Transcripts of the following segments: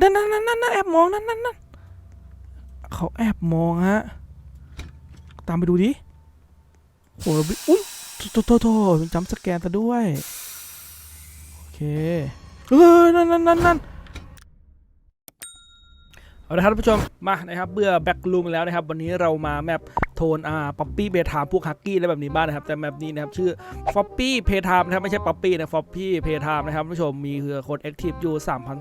นั่นนั่นนั่นนั่นแอบมองนั่นนั่นนั่นเขาแอบมองฮะ ตามไปดูดิโหเราไปอุ้ยโทษโทษโทษจัมป์สแกนซะด้วย โอเค เออนั่นนั่นนั่นนั่น เอาละครับท่านผู้ชมมานะครับเบื่อแบ็กลูมแล้วนะครับ วันนี้เรามาแมปโทนอ่าป๊อปปี้เบทามพวกฮักกี้อะไรแบบนี้บ้างนะครับ แต่แมปนี้นะครับชื่อฟอปปี้เพทามนะครับไม่ใช่ป๊อปปี้นะฟอปปี้เพทามนะครับท่านผู้ชมมีคือคนแอคทีฟอยู่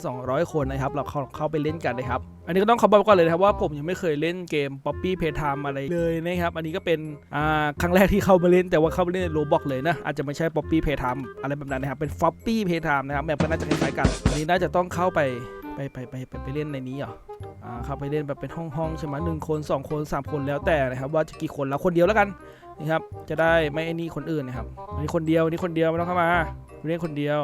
3,200 คนนะครับ เราเข้าเข้าไปเล่นกันนะครับ อันนี้ก็ต้องขอบอกก่อนเลยนะครับว่าผมยังไม่เคยเล่นเกม Poppy Playtime อะไรเลยนะครับ อันนี้ก็เป็นอ่าครั้งแรกที่เข้ามาเล่นแต่ว่าเข้ามาเล่นในโรบอกเลยนะอาจจะไม่ใช่ Poppy Playtime อะไรแบบนั้นนะครับเป็น Floppy Playtime นะครับแบบก็น่าจะคล้ายๆกันอันนี้น่าจะต้องเข้าไป ไปไปไปไปไปเล่นในนี้เหรออ่าเข้าไปเล่นแบบเป็นห้องๆใช่ไหมหนึ่งคนสองคนสามคนแล้วแต่นะครับว่าจะกี่คนแล้วคนเดียวแล้วกันนะครับจะได้ไม่ไอ้นี่คนอื่นนะครับอันนี้คนเดียวอันนี้คนเดียวไม่ต้องเข้ามาเล่นคนเดียว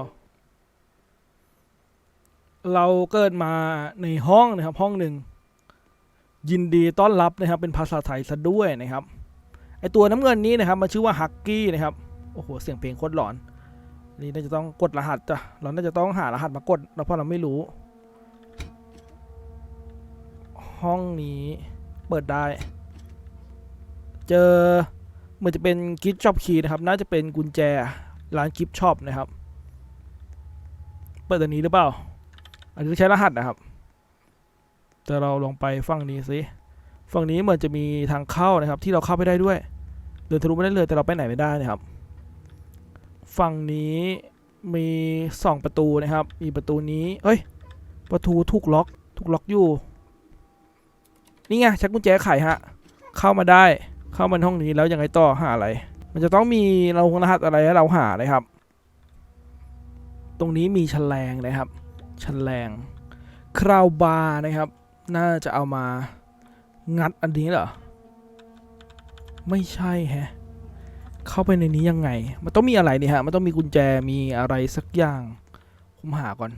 เราเกิดมาในห้องนะครับห้องหนึ่งยินดีต้อนรับนะครับเป็นภาษาไทยซะด้วยนะครับไอตัวน้ำเงินนี้นะครับมันชื่อว่าฮักกี้นะครับโอ้โหเสียงเพลงโคตรหลอนนี่น่าจะต้องกดรหัสจ้ะเราน่าจะต้องหารหัสมากดเพราะเราไม่รู้ ห้องนี้เปิดได้ เจอเหมือนจะเป็นกิฟต์ช็อปคีย์นะครับ น่าจะเป็นกุญแจร้านกิฟต์ช็อปนะครับ เปิดตัวนี้หรือเปล่า อันนี้ใช้รหัสนะครับ แต่เราลองไปฝั่งนี้สิฝั่งนี้เหมือนจะมีทางเข้านะครับ ที่เราเข้าไปได้ด้วย เดินทะลุไม่ได้เลยแต่เราไปไหนไม่ได้นะครับ ฝั่งนี้มีสองประตูนะครับ มีประตูนี้ เอ้ย ประตูถูกล็อก ถูกล็อกอยู่ นี่ไงชักกุญแจไขฮะ เข้ามาได้ เข้ามาห้องนี้แล้วยังไงต่อหาอะไร มันจะต้องมีเรารหัสอะไรให้เราหานะครับ ตรงนี้มีฉลงนะครับฉลงคราวบาร์นะครับ น่าจะเอามางัดอันนี้เหรอ ไม่ใช่แฮะ เข้าไปในนี้ยังไง มันต้องมีอะไรนี่ฮะ มันต้องมีกุญแจ มีอะไรสักอย่าง ผมหาก่อน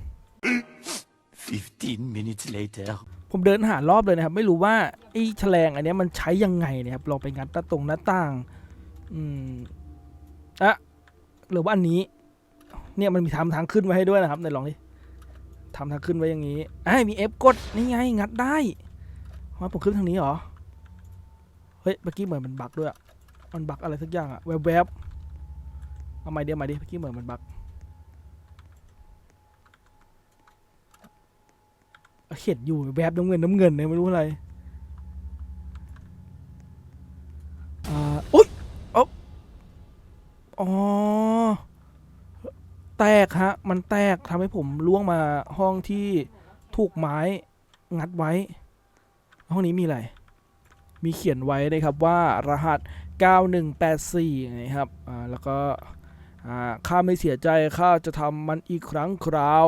15 minutes later. ผมเดินหารอบเลยนะครับ ไม่รู้ว่าไอ้แฉลงอันเนี้ยมันใช้ยังไงเนะครับลองไปงัดหน้าตรงหน้าต่าง อืมอะหรือว่าอันนี้ เนี่ยมันมีทำทางขึ้นไว้ให้ด้วยนะครับในลองดิทำทางขึ้นไว้อย่างนี้ไอ้มีเอฟกดนี่ไงงัดได้ว่าผมขึ้นทางนี้เหรอเฮ้ยเมื่อกี้เหมือนมันบักด้วยอะมันบักอะไรสักอย่างอะแวบๆเอาใหม่เดียวใหม่ดิเมื่อกี้เหมือนมันบัก เขียนอยู่แวบน้ำเงินน้ำเงินเนี่ยไม่รู้อะไรอ่าอุ๊ยอ๊อบอ๋อ แตกฮะ มันแตกทำให้ผมล่วงมาห้องที่ถูกไม้งัดไว้ ห้องนี้มีอะไร มีเขียนไว้นะครับว่ารหัส 9184นะครับ อ่า แล้วก็ อ่า ข้าไม่เสียใจ ข้าจะทำมันอีกครั้งคราว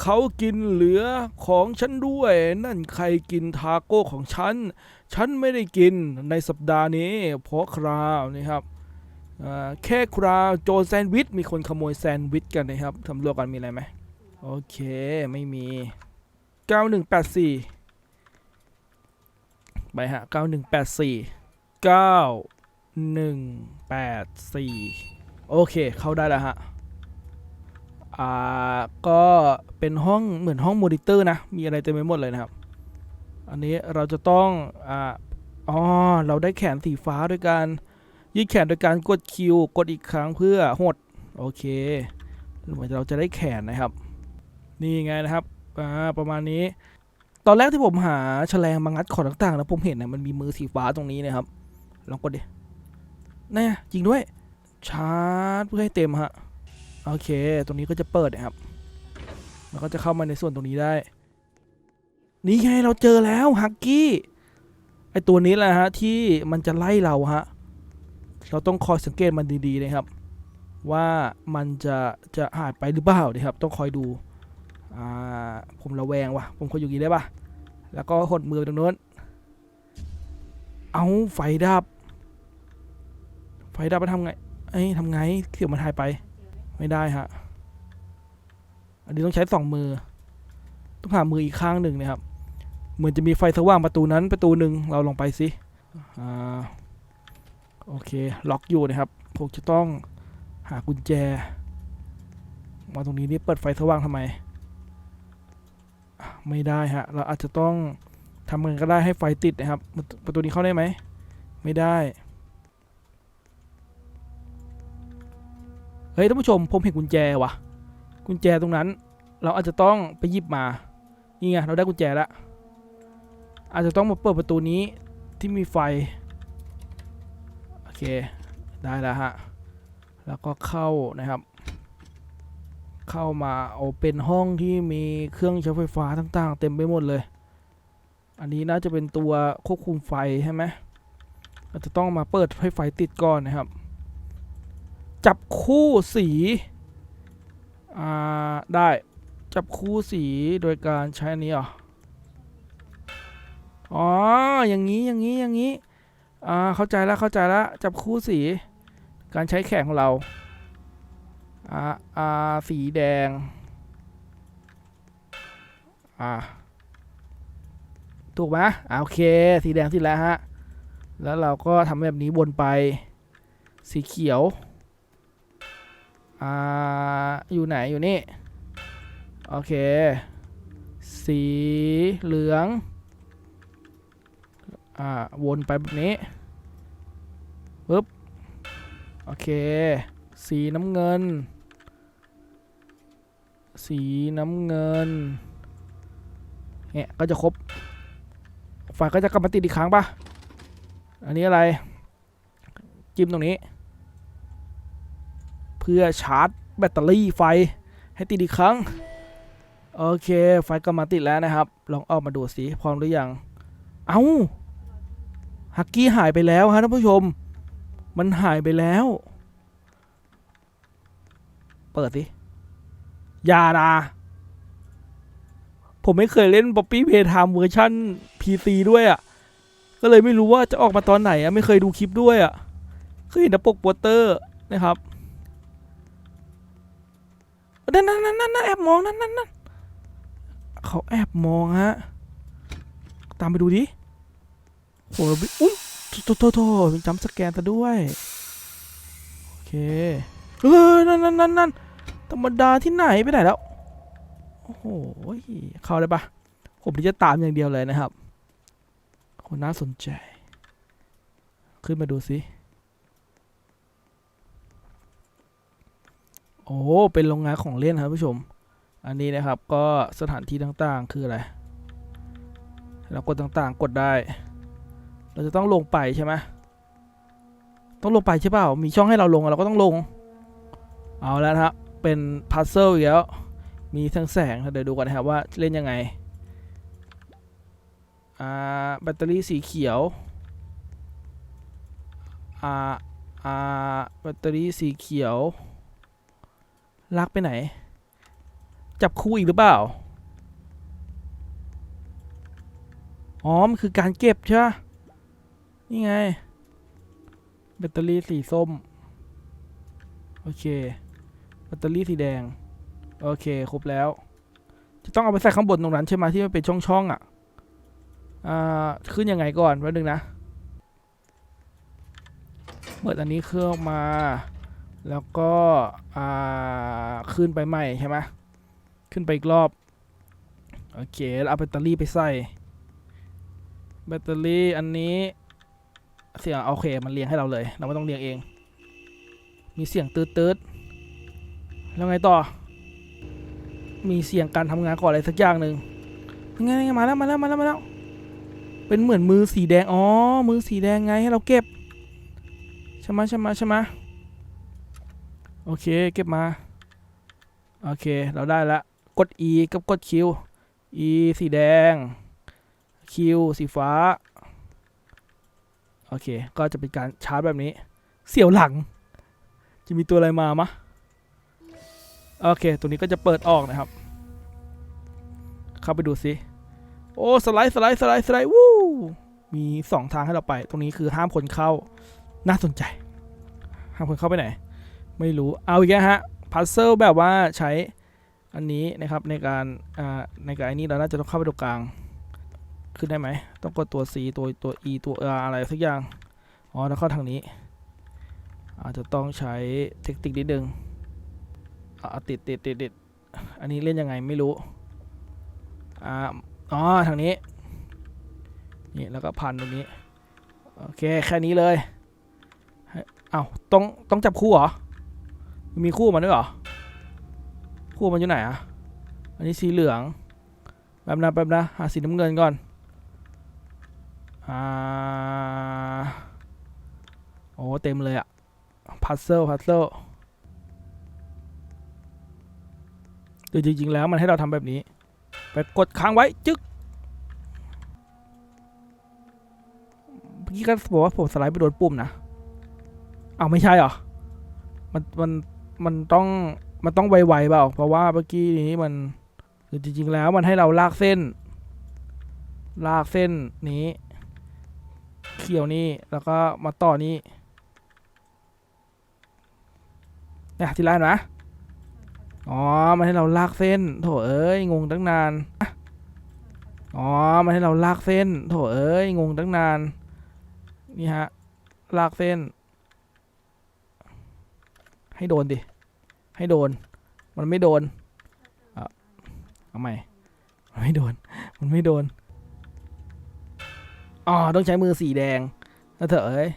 เขากินเหลือของฉันด้วย นั่นใครกินทาโก้ของฉัน ฉันไม่ได้กินในสัปดาห์นี้ เพราะคราวนะครับแค่คราวโจรแซนด์วิชมีคนขโมยแซนด์วิชกันนะครับทำรวจกันมีอะไรไหมโอเคไม่มี 9184 ไปฮะ 9184 9184 โอเค เข้าได้แล้วฮะ อ่าก็เป็นห้องเหมือนห้องมอนิเตอร์นะ มีอะไรเต็มไปหมดเลยนะครับ อันนี้เราจะต้องอ่าอ๋อเราได้แขนสีฟ้าด้วยกันยืดแขนโดยการกดคิวกดอีกครั้งเพื่อหดโอเคเหมือนเราจะได้แขนนะครับ นี่ไงนะครับอ่าประมาณนี้ ตอนแรกที่ผมหาแฉลงมางัดของต่างๆนะผมเห็นนะมันมีมือสีฟ้าตรงนี้นะครับลองกดดินี่จริงด้วยชาร์จเพื่อให้เต็มฮะ โอเค ตรงนี้ก็จะเปิดนะครับ แล้วก็จะเข้ามาในส่วนตรงนี้ได้ นี่ไงเราเจอแล้วฮักกี้ไอตัวนี้แหละฮะที่มันจะไล่เราฮะ เราต้องคอยสังเกตมันดีๆนะครับ ว่ามันจะจะหายไปหรือเปล่านะครับ ต้องคอยดู อ่า ผมระแวงว่ะ ผมคอยอยู่อย่างนี้ได้ปะแล้วก็หดมือตรงโน้น เอาไฟดับ ไฟดับไปทำไง เอ้ยทำไงเสียงมันหายไป ไม่ได้ฮะ อันนี้ต้องใช้สองมือ ต้องหามืออีกข้างหนึ่งนะครับ เหมือนจะมีไฟสว่างประตูนั้นประตูหนึ่งเราลองไปสิอ่าโอเค ล็อกอยู่นะครับผมจะต้องหากุญแจ มาตรงนี้นี่เปิดไฟสว่างทำไม ไม่ได้ฮะ เราอาจจะต้องทำกันก็ได้ให้ไฟติดนะครับ ประตูนี้เข้าได้ไหม ไม่ได้ เฮ้ยท่านผู้ชมผมเห็นกุญแจว่ะกุญแจตรงนั้น เราอาจจะต้องไปหยิบมา นี่ไงเราได้กุญแจแล้วอาจจะต้องมาเปิดประตูนี้ที่มีไฟ โอเคได้แล้วฮะ แล้วก็เข้านะครับ เข้ามาเอาเป็นห้องที่มีเครื่องใช้ไฟฟ้าต่างๆ เต็มไปหมดเลย อันนี้น่าจะเป็นตัวควบคุมไฟใช่ไหมเราจะต้องมาเปิดให้ไฟติดก่อนนะครับ จับคู่สีอ่าได้จับคู่สีโดยการใช้อันนี้เหรออ๋อ อย่างนี้ อย่างนี้ อย่างนี้ อ่า เข้าใจแล้ว เข้าใจแล้ว จับคู่สี การใช้แขนของเรา อ่า อ่า สีแดง อ่า ถูกไหมอ่า โอเค สีแดงสิแล้วฮะ แล้วเราก็ทำแบบนี้วนไป สีเขียว อ่า อยู่ไหนอยู่นี่ โอเค สีเหลือง อ่า วนไปแบบนี้ปึ๊บ โอเค สีน้ำเงิน สีน้ำเงิน เนี่ยก็จะครบไฟก็จะกลับมาติดอีกครั้งปะอันนี้อะไร จิ้มตรงนี้ พื่อชาร์จแบตเตอรี่ไฟให้ติดอีกครั้ง โอเค ไฟก็มาติดแล้วนะครับ ลองออกมาดูสิพร้อมหรือยัง เอา้าฮักกี้หายไปแล้วฮะท่านผู้ชม มันหายไปแล้ว เปิดสิยานะผมไม่เคยเล่น b ๊อปปี้เพย์ไทม์เวอร์ชัน PC ด้วยอะ่ะ ก็เลยไม่รู้ว่าจะออกมาตอนไหนอะ่ะ ไม่เคยดูคลิปด้วยอะ่ะ เคยเห็นแต่ปกโปสเตอร์นะครับ นั่นนั่นนั่นนั่นแอบมองนั่นนั่นนั่นเขาแอบมองฮะ ตามไปดูดิโหเราไปอุ้ยโทษโทษโทษจัมป์สแกนซะด้วย โอเคเออนั่นนั่นนั่นนั่นธรรมดาที่ไหนไปไหนแล้ว โอ้โห เข้าได้ปะผมจะตามอย่างเดียวเลยนะครับคนน่าสนใจ ขึ้นมาดูสิ โอ้เป็นโรงงานของเล่นครับผู้ชม อันนี้นะครับก็สถานที่ต่างๆ คืออะไรเรากดต่างๆ กดได้ เราจะต้องลงไปใช่ไหมต้องลงไปใช่เปล่ามีช่องให้เราลงเราก็ต้องลง เอาแล้วครับเป็นพัซเซิลอีกแล้วมีทั้งแสงเดี๋ยวดูกันนะครับว่าเล่นยังไงอ่าแบตเตอรี่สีเขียวอ่าอ่าแบตเตอรี่สีเขียว ลากไปไหน จับคู่อีกหรือเปล่า อ๋อ มันคือการเก็บใช่ปะนี่ไง แบตเตอรี่สีส้ม โอเค แบตเตอรี่สีแดง โอเค ครบแล้ว จะต้องเอาไปใส่ข้างบนตรงนั้นใช่ไหมที่มันเป็นช่องๆอะ อ่า ขึ้นยังไงก่อนแป๊บนึงนะเปิดอันนี้เครื่องออกมา แล้วก็ขึ้นไปใหม่ใช่ไหมขึ้นไปอีกรอบ โอเค แล้วเอาแบตเตอรี่ไปใส่ แบตเตอรี่อันนี้ เสียงโอเค มันเรียงให้เราเลย เราไม่ต้องเรียงเอง มีเสียงตืดๆแล้วไงต่อ มีเสียงการทำงานก่อนอะไรสักอย่างหนึ่งยังไงยังไงมาแล้วมาแล้วมาแล้วมาแล้ว เป็นเหมือนมือสีแดง อ๋อ มือสีแดงไงให้เราเก็บใช่ไหมใช่ไหมใช่ไหม โอเค เก็บมา โอเค เราได้ละ กด E กับกด Q E สีแดง Q สีฟ้า โอเค ก็จะเป็นการชาร์จแบบนี้ เสียวหลัง จะมีตัวอะไรมามะ โอเค ตัวนี้ก็จะเปิดออกนะครับ เข้าไปดูสิ โอ้ สไลด์ สไลด์ สไลด์ สไลด์ วู้ มีสองทางให้เราไป ตรงนี้คือห้ามคนเข้า น่าสนใจ ห้ามคนเข้าไปไหน ไม่รู้เอาอีกแล้วฮะพัซเซิลแบบว่าใช้อันนี้นะครับในการอ่าในการไอ้นี้เราน่าจะต้องเข้าไปตรงกลางขึ้นได้ไหมต้องกดตัว C ตัวตัว E ตัว R อะไรสักอย่างอ๋อแล้วเข้าทางนี้ อาจจะต้องใช้เทคนิคนิดนึงอ่าติดติดติดติดอันนี้เล่นยังไงไม่รู้อ่าอ๋อทางนี้นี่แล้วก็พันตรงนี้โอเคแค่นี้เลยเอ้าต้องต้องจับคู่เหรอ มีคู่มันด้วยเหรอ คู่มันอยู่ไหนอะอันนี้สีเหลืองแป๊บนะแป๊บนะหาสีน้ำเงินก่อนอ่าโอ้เต็มเลยอะพัซเซิลพัซเซิลคือจริงๆแล้วมันให้เราทำแบบนี้ ไปกดค้างไว้จึ๊กเมื่อกี้ก็บอกว่าผมสไลด์ไปโดนปุ่มนะอ้าวไม่ใช่เหรอ มันมัน มันต้องมันต้องไวๆเปล่า เพราะว่าเมื่อกี้นี้มันคือจริงๆแล้วมันให้เราลากเส้น ลากเส้นนี้ เขียวนี่แล้วก็มาต่อนี่เนี่ยที่ร้านนะอ๋อ มันให้เราลากเส้น โถเอ้ยงงตั้งนาน อ๋อ มันให้เราลากเส้น โถเอ้ยงงตั้งนาน นี่ฮะ ลากเส้น ให้โดนดิ ให้โดน มันไม่โดนเอาใหม่มันไม่โดน มันไม่โดน อ๋อ ต้องใช้มือสีแดงแล้วเถอะเอ้ย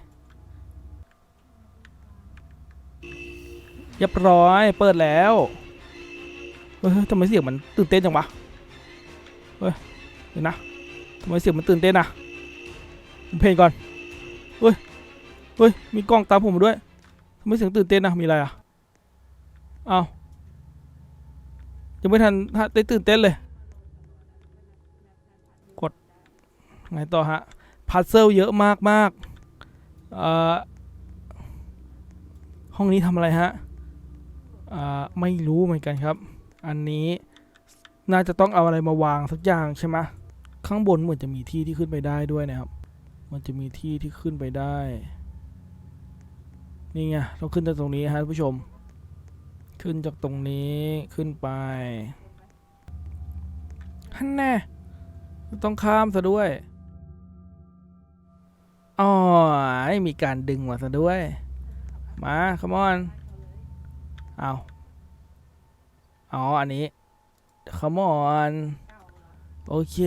เรียบร้อย เปิดแล้ว เฮ้ยทำไมเสียงมันตื่นเต้นจังวะ เฮ้ยเดี๋ยวนะทำไมเสียงมันตื่นเต้นอะเพลงก่อน เฮ้ย เฮ้ย มีกล้องตามผมมาด้วย ไม่เสียงตื่นเต้นอะมีอะไรอะเอ้ายังไม่ทันได้ตื่นเต้นเลย กดไงต่อฮะพัซเซิลเยอะมากมากอ่อห้องนี้ทำอะไรฮะอ่าไม่รู้เหมือนกันครับ อันนี้น่าจะต้องเอาอะไรมาวางสักอย่างใช่ไหมข้างบนเหมือนจะมีที่ที่ขึ้นไปได้ด้วยนะครับ มันจะมีที่ที่ขึ้นไปได้ นี่ไงต้องขึ้นจากตรงนี้ฮะท่านผู้ชม ขึ้นจากตรงนี้ขึ้นไปฮันแน่ต้องข้ามซะด้วยอ๋อมีการดึงมาซะด้วย มาค m มอนเอาอ๋อ อันนี้ come on โอเค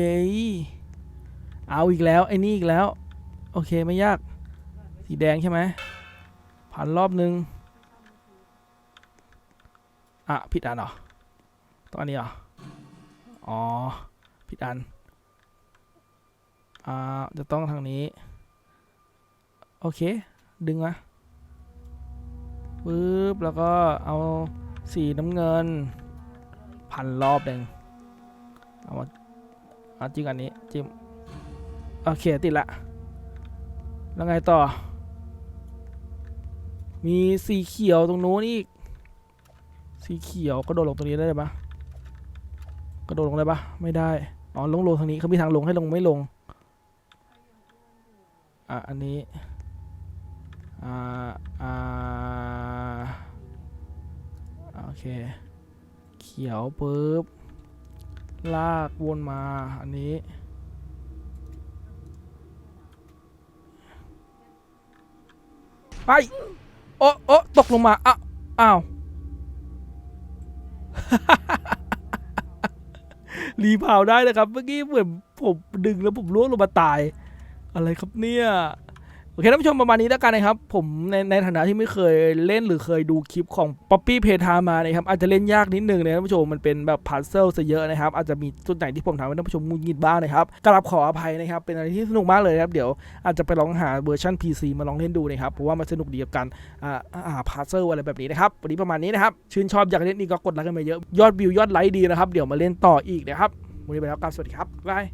เอาอีกแล้ว ไอ้นี่อีกแล้ว โอเค ไม่ยาก สีแดงใช่ไหม ผ่านรอบนึง อะ ผิดอันเหรอต้องอันนี้เหรอ อ๋อ ผิดอัน อ่า จะต้องทางนี้ โอเค ดึงมาปึ๊บ แล้วก็เอาสีน้ำเงิน พันรอบหนึ่งเอามาเอาจิ้มอันนี้จิ้มโอเค ติดละ แล้วไงต่อ มีสีเขียวตรงนู้นอีก สีเขียวกระโดดลงตรงนี้ได้ปะกระโดดลงได้ปะไม่ได้ อ๋อลงลงทางนี้เขามีทางลงให้ลงไม่ลง อะอันนี้ อ่า อ่า โอเค เขียวปุ๊บ ลากวนมาอันนี้ไป โอ้โอ้ตกลงมาอ้าวอ้าวรีพาวได้นะครับ เมื่อกี้เหมือนผมดึงแล้วผมล่วงลงมาตาย อะไรครับเนี่ย โอเคท่านผู้ชมประมาณนี้แล้วกันนะครับ ผมในในฐานะที่ไม่เคยเล่นหรือเคยดูคลิปของ Poppy p l a y t i m e มานะครับอาจจะเล่นยากนิดนึงนะท่านผู้ชมมันเป็นแบบพัซเซลซะเยอะนะครับ อาจจะมีจุดไหนที่ผมทำให้ท่านผู้ชมงุนงิดบ้างนะครับกราบขออภัยนะครับ เป็นอะไรที่สนุกมากเลยนะครับเดี๋ยวอาจจะไปลองหาเวอร์ชัน PC มาลองเล่นดูนะครับเพราะว่ามันสนุกดีกับการอ่าอ่าพัซเซลอะไรแบบนี้นะครับวันนี้ประมาณนี้นะครับชื่นชอบอยากเล่นอีกก็กดไลค์กันมาเยอะยอดวิวยอดไลค์ดีนะครับเดี๋ยวมาเล่นต่ออีกนะครับวันนี้ไปแล้วครับสวัสดีครับบาย